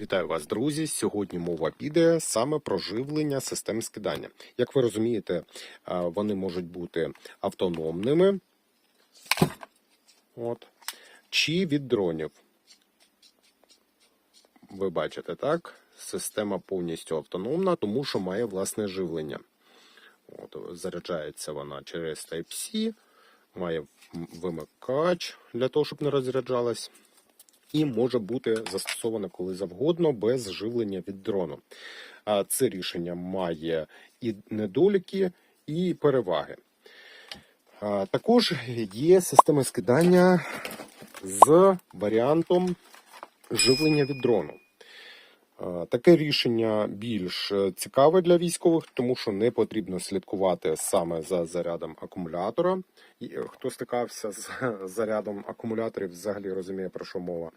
Вітаю вас, друзі! Сьогодні мова піде саме про живлення систем скидання. Як ви розумієте, вони можуть бути автономними от, чи від дронів. Ви бачите, так? Система повністю автономна, тому що має власне живлення. От, заряджається вона через Type-C, має вимикач для того, щоб не розряджалась і може бути застосоване коли завгодно без живлення від дрону. Це рішення має і недоліки, і переваги. Також є системи скидання з варіантом живлення від дрону. А, Таке рішення більш е, цікаве для військових, тому що не потрібно слідкувати саме за зарядом акумулятора. І, е, Хто стикався з зарядом акумуляторів, взагалі розуміє про що мова.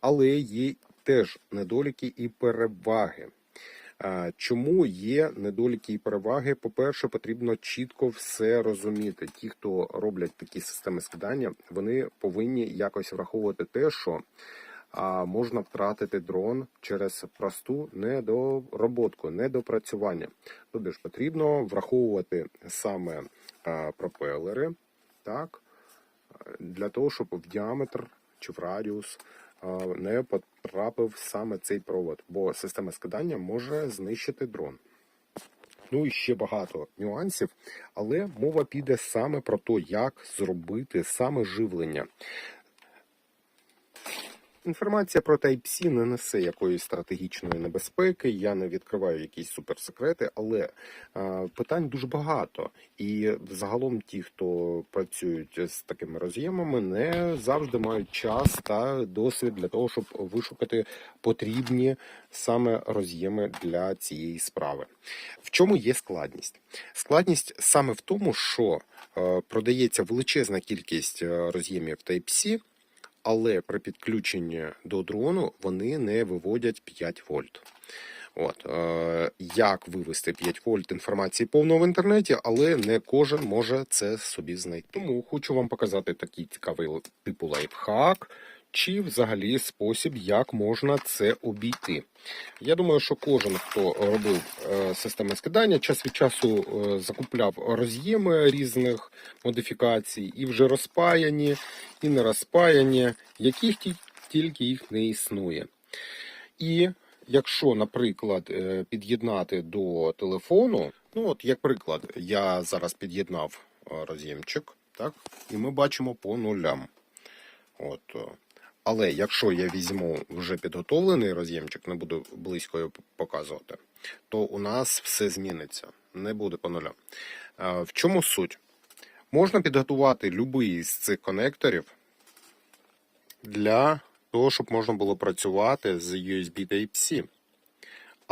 Але є теж недоліки і переваги. Чому є недоліки і переваги? По-перше, потрібно чітко все розуміти. Ті, хто роблять такі системи скидання, вони повинні якось враховувати те, що а, можна втратити дрон через просту недороботку, недопрацювання. Тобто ж потрібно враховувати саме а, пропелери, так, для того, щоб в діаметр чи в радіус а, не потрапив саме цей провод, бо система скидання може знищити дрон. Ну і ще багато нюансів, але мова піде саме про те, як зробити саме живлення. Інформація про Type-C не несе якоїсь стратегічної небезпеки. Я не відкриваю якісь суперсекрети, але е, питань дуже багато. І загалом ті, хто працюють з такими роз'ємами, не завжди мають час та досвід для того, щоб вишукати потрібні саме роз'єми для цієї справи. В чому є складність? Складність саме в тому, що е, продається величезна кількість е, роз'ємів Type-C, але при підключенні до дрону вони не виводять 5 вольт. От е, як вивести 5 вольт інформації повно в інтернеті, але не кожен може це собі знайти. Тому хочу вам показати такий цікавий типу лайфхак, чи взагалі спосіб, як можна це обійти. Я думаю, що кожен, хто робив е, системи скидання, час від часу е, закупляв роз'єми різних модифікацій, і вже розпаяні, і не розпаяні, яких тільки їх не існує. І якщо, наприклад, е, під'єднати до телефону, ну от як приклад, я зараз під'єднав роз'ємчик, так, і ми бачимо по нулям. От. Але якщо я візьму вже підготовлений роз'ємчик, не буду близько його показувати, то у нас все зміниться. Не буде по нулям. Е, В чому суть? Можна підготувати будь-який з цих конекторів для того, щоб можна було працювати з USB Type-C.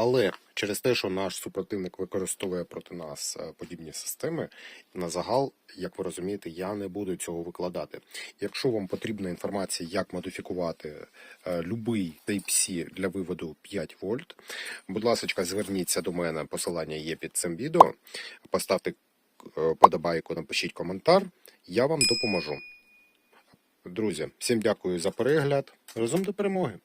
Але через те, що наш супротивник використовує проти нас е, подібні системи, на загал, як ви розумієте, я не буду цього викладати. Якщо вам потрібна інформація, як модифікувати е, любий Type-C для виводу 5 вольт, будь ласка, зверніться до мене, посилання є під цим відео. Поставте е, подобайку, напишіть коментар, я вам допоможу. Друзі, всім дякую за перегляд. Разом до перемоги!